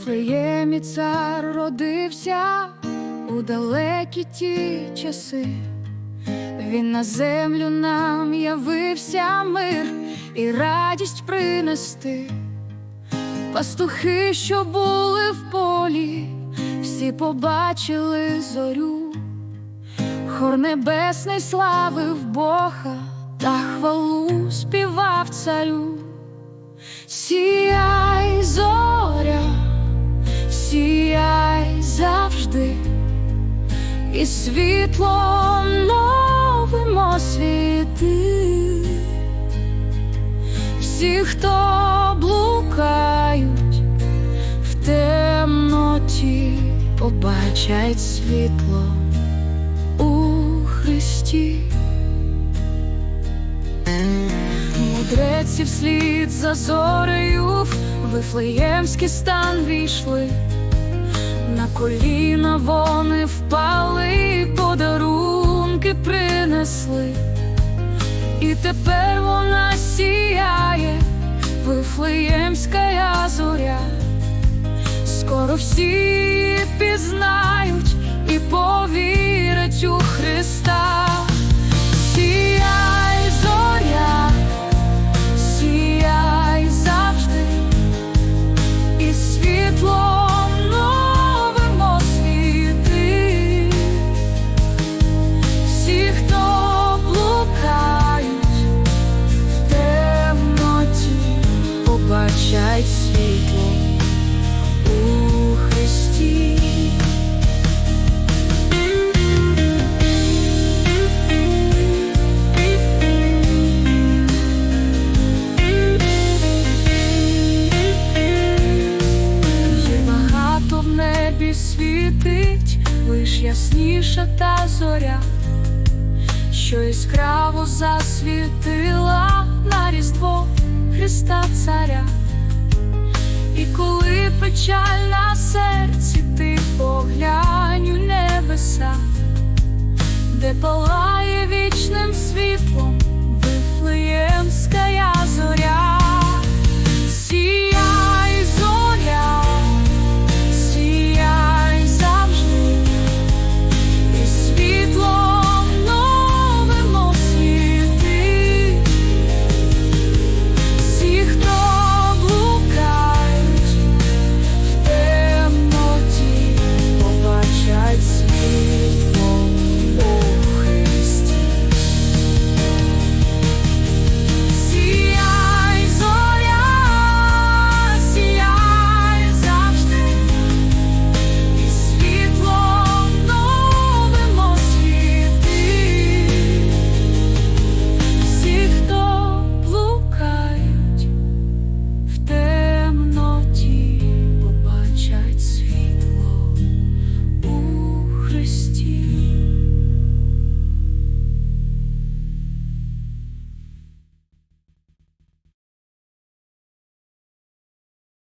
Вифлеємі цар родився у далекі ті часи. Він на землю нам явився мир і радість принести. Пастухи, що були в полі, всі побачили зорю, хор небесний славив Бога та хвалу співав царю. Сіяй, і світлом новим освіти. Всі, хто блукають в темноті, побачать світло у Христі. Мудреці вслід за зорею в Вифлеємський стан війшли, коліна вони впали, подарунки принесли, і тепер вона сіяє, Вифлеємська зоря, скоро всі пізнають і повірять у Христа. Світить, лиш ясніша та зоря, що яскраво засвітила на різдво Христа Царя. І коли печаль на серці, ти поглянь у небеса, де палає вічним світлом Вифлеємська зоря.